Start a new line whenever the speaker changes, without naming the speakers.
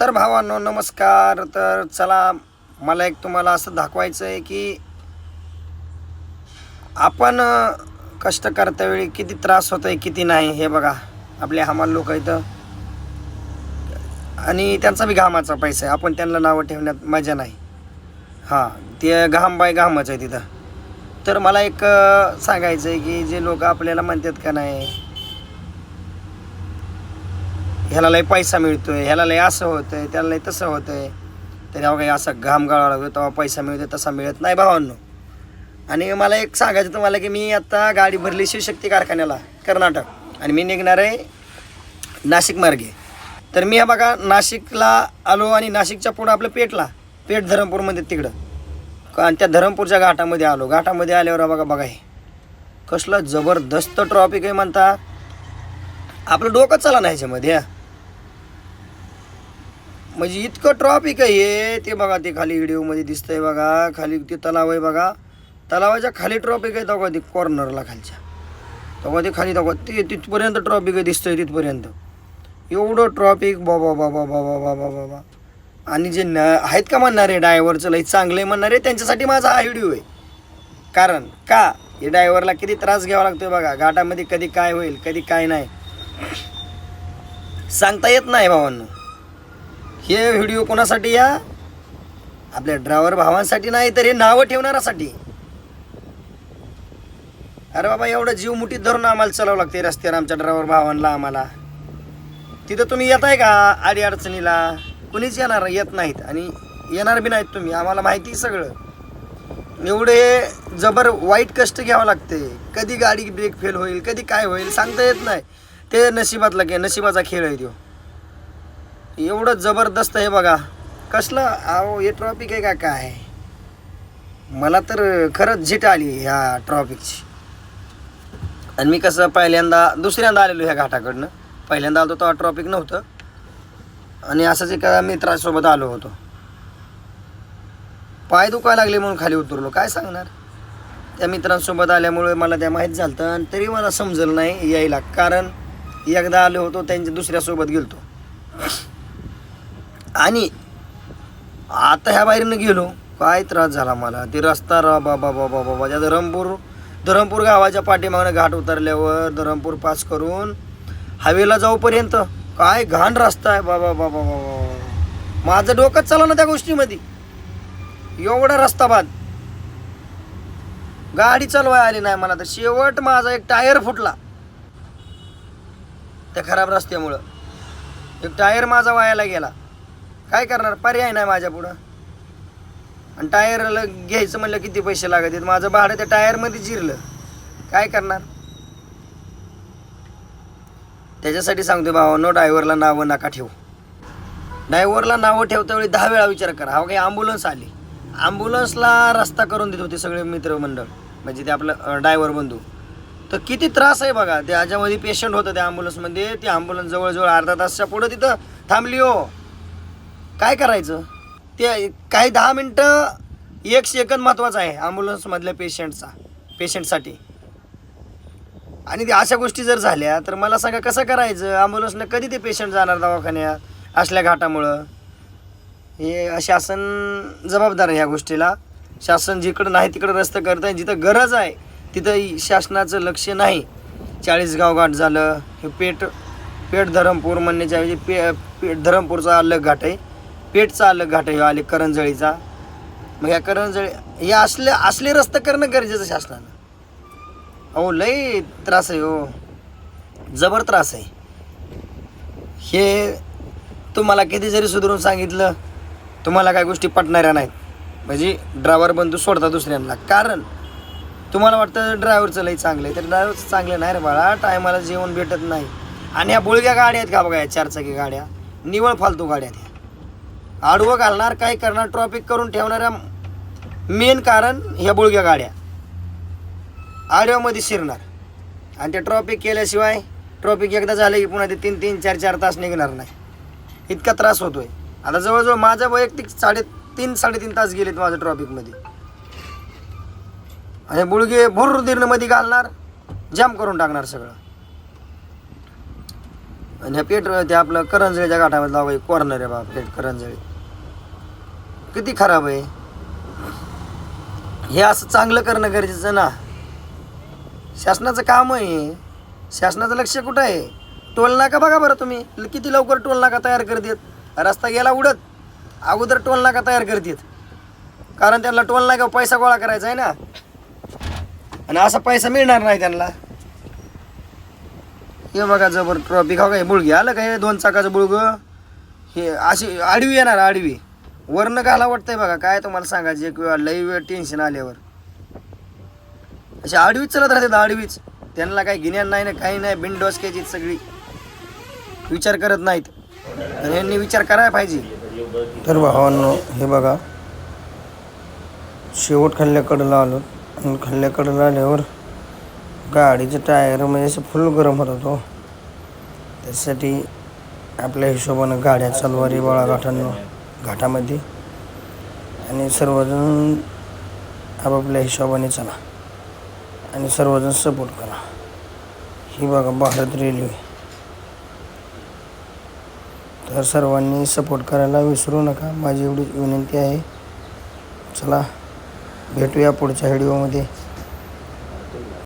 तर भावांनो नमस्कार. तर चला मला एक तुम्हाला असं दाखवायचं आहे की आपण कष्ट कष्ट करतावेळी किती त्रास होतोय किती नाही हे बघा. आपले हमाल लोक इथं. आणि त्यांचा बी घामाचा पैसा आहे. आपण त्यांना नावं ठेवण्यात मजा नाही. हां ते घाम बाय घामच आहे तिथं. तर मला एक सांगायचं आहे की जे लोक आपल्याला म्हणतात का नाही ह्याला लय पैसा मिळतो आहे ह्याला लय असं होतं आहे त्याला लय तसं होतं तर ह्या काही असं घाम लागतो तेव्हा पैसा मिळतो तसा मिळत नाही भावांनो. आणि मला एक सांगायचं तुम्हाला की मी आता गाडी भरली शिवशक्ती कारखान्याला कर्नाटक. आणि मी निघणार आहे नाशिक मार्गे. तर मी हा बघा नाशिकला आलो आणि नाशिकच्या पुढं आपलं पेटला पेठ धरमपूरमध्ये तिकडं. आणि त्या धरमपूरच्या घाटामध्ये आलो. घाटामध्ये आल्यावर बघा बघा हे. कसलं जबरदस्त ट्रॉफिक आहे म्हणता. आपलं डोकं चला नाही ह्याच्यामध्ये हा. म्हणजे इतकं ट्रॉफिक आहे हे. ते बघा ते खाली व्हिडिओमध्ये दिसतंय बघा. खाली ते तलाव आहे बघा. तलावाच्या खाली ट्रॉफिक आहे तेव्हा ते कॉर्नरला खालच्या. तेव्हा ते खाली तेव्हा ते तिथपर्यंत ट्रॉफिक आहे दिसतंय तिथपर्यंत. एवढं ट्रॉफिक बाबा बाबा बाबा बाबा बाबा. आणि जे न आहेत का म्हणणारे ड्रायव्हरचं लई चांगले म्हणणारे त्यांच्यासाठी माझा हा व्हिडिओ आहे. कारण का? हे ड्रायव्हरला किती त्रास घ्यावा लागतोय बघा. घाटामध्ये कधी काय होईल कधी काय नाही. सांगता येत नाही भावांना. हे व्हिडिओ कोणासाठी या? आपल्या ड्रायव्हर भावांसाठी नाही तर हे नावं ठेवणारासाठी अरे बाबा एवढं जीव मुठीत धरून आम्हाला चालावं लागते रस्त्यावर आमच्या ड्रायव्हर भावांना आम्हाला. तिथं तुम्ही येत आहे का आडी अडचणीला? कुणीच येणार येत नाहीत आणि येणार बी नाहीत तुम्ही. आम्हाला माहिती सगळं. एवढे जबर वाईट कष्ट घ्यावं लागते कधी गाडी ब्रेक फेल होईल कधी काय होईल सांगता येत नाही. ते नशिबातला की नशिबाचा खेळ आहे तो. एवढं जबरदस्त आहे बघा. कसलं? अहो हे ट्रॉफिक आहे का काय? मला तर खरंच झिट आली ह्या ट्रॉफिकची आणि मी कसं पहिल्यांदा दुसऱ्यांदा आलेलो ह्या घाटाकडनं. पहिल्यांदा आलो तेव्हा ट्रॉफिक नव्हतं. आणि असंच एका मित्रासोबत आलो होतो. पाय दुखायला लागले म्हणून खाली उतरलो. काय सांगणार? त्या मित्रांसोबत आल्यामुळे मला त्या माहीत झालं आणि तरी मला समजलं नाही यायला. कारण एकदा आलो होतो त्यांच्या दुसऱ्यासोबत गेलतो. आणि आता ह्या बाहेरनं गेलो काय त्रास झाला मला ते रस्ता रा बाबा बाबा बाबा त्या धरमपूर धरमपूर गावाच्या पाठीमागनं घाट उतरल्यावर धरमपूर पास करून हवेला जाऊपर्यंत काय घाण रस्ता आहे बाबा बाबा बाबा माझं डोकंच चाललं ना त्या गोष्टीमध्ये एवढा रस्ता बाद गाडी चालवाय आली नाही मला तर शेवट माझा एक टायर फुटला त्या खराब रस्त्यामुळं एक टायर माझा वायाला गेला काय करणार? पर्याय नाही माझ्या पुढं. आणि टायरला घ्यायचं म्हणलं किती पैसे लागत आहेत? माझं भाडं त्या टायरमध्ये जिरलं. काय करणार? त्याच्यासाठी सांगतो भावानो ड्रायव्हरला नावं नका ठेवू. ड्रायव्हरला नावं ठेवता वेळी दहा वेळा विचार करा. हा काही ॲम्ब्युलन्स आली. ॲम्ब्युलन्सला रस्ता करून देत होते सगळे मित्रमंडळ. म्हणजे ते आपलं ड्रायव्हर बंधू. तर किती त्रास आहे बघा. त्याच्यामध्ये पेशंट होतं त्या ॲम्ब्युलन्समध्ये ती ॲम्ब्युलन्स जवळजवळ अर्धा तासच्या पुढं तिथं थांबली हो. काय करायचं? ते काही दहा मिनटं एक सेकंद महत्त्वाचा आहे ॲम्ब्युलन्समधल्या पेशंटचा पेशंटसाठी आणि ते अशा गोष्टी जर झाल्या तर मला सांगा कसं करायचं? ॲम्ब्युलन्सनं कधी ते पेशंट जाणार दवाखान्यात असल्या घाटामुळं? हे शासन जबाबदार आहे ह्या गोष्टीला. शासन जिकडं नाही तिकडं रस्ते करत आहे. जिथं गरज आहे तिथं शासनाचं लक्ष नाही. चाळीसगाव घाट झालं हे पेठ पेठ धरमपूर म्हणण्याच्या ऐवजी पे पेठ धरमपूरचा अलग घाट आहे. पेठचा अलग घाट आहे ह्यो आले करंजळीचा. मग ह्या करंजळी हे असले असले रस्ते करणं गरजेचं शासनानं अहो लय त्रास आहे हो. जबर त्रास आहे. हे तुम्हाला किती जरी सुधारून सांगितलं तुम्हाला काय गोष्टी पटणाऱ्या नाहीत. म्हणजे ड्रायव्हर बंधू सोडता दुसऱ्यांना. कारण तुम्हाला वाटतं ड्रायव्हरचं लई चांगलं आहे तर ड्रायव्हरचं चांगलं नाही रे बाळा. टायमाला जेवण भेटत नाही. आणि ह्या बुळग्या गाड्या आहेत का बघा या चारचाकी गाड्या? निवळ फालतू गाड्या आहेत आडवं घालणार काय करणार ट्रॉफिक करून ठेवणाऱ्या मेन कारण ह्या बुळग्या गाड्या. आडव्यामध्ये शिरणार. आणि ते ट्रॉफिक केल्याशिवाय ट्रॉफिक एकदा झालं की पुन्हा ते तीन तीन चार चार तास निघणार नाही. इतका त्रास होतोय. आता जवळजवळ माझा वैयक्तिक साडे तीन साडेतीन तास गेलेत माझ्या ट्रॉफिकमध्ये आणि बुळगे भुर घालणार जाम करून टाकणार सगळं. आणि ह्या पेट ते आपलं करंजळीच्या गाठामध्ये लावा कॉर्नर आहे बा पेट करंजळी. किती खराब आहे. हे असं चांगलं करणं गरजेचं ना. शासनाचं काम आहे. शासनाचं लक्ष कुठं आहे? टोल नाका बघा बरं तुम्ही. किती लवकर टोल नाका तयार करतात. रस्ता गेला उडत. अगोदर टोल नाका तयार करतात. कारण त्यांना टोल नाका पैसा गोळा करायचा आहे ना. आणि असा पैसा मिळणार नाही त्यांना. हे बघा जबर ट्रॉफिक हो काय बुळगी आलं का हे दोन चाकाचं बुळग हे अशी आडवी येणार आडवी. वरनं घाला वाटतंय बघा काय तुम्हाला सांगायचं एक वेळ लई वेळ टेन्शन आल्यावर. अशी आडवीच चलत राहते आडवीच. त्यांना काही गिन्यान नाही ना काही नाही बिनडोसक्याची सगळी. विचार करत नाहीत. तर यांनी विचार करायला पाहिजे. तर भावांनो हे बघा. शेवट खाल्ल्याकडं आलो. आणि खाल्ल्याकडं आल्यावर गाडीचं टायर म्हणजे असं फुल गरम होत होतो. त्यासाठी आपल्या हिशोबानं गाड्या चालवारी बाळा घाटामध्ये. आणि सर्वजण आपापल्या हिशोबाने चला. आणि सर्वजण सपोर्ट करा. ही बघा भारत रेल्वे तर सर्वांनी सपोर्ट करायला विसरू नका. माझी एवढी विनंती आहे. चला भेटूया पुढच्या व्हिडिओमध्ये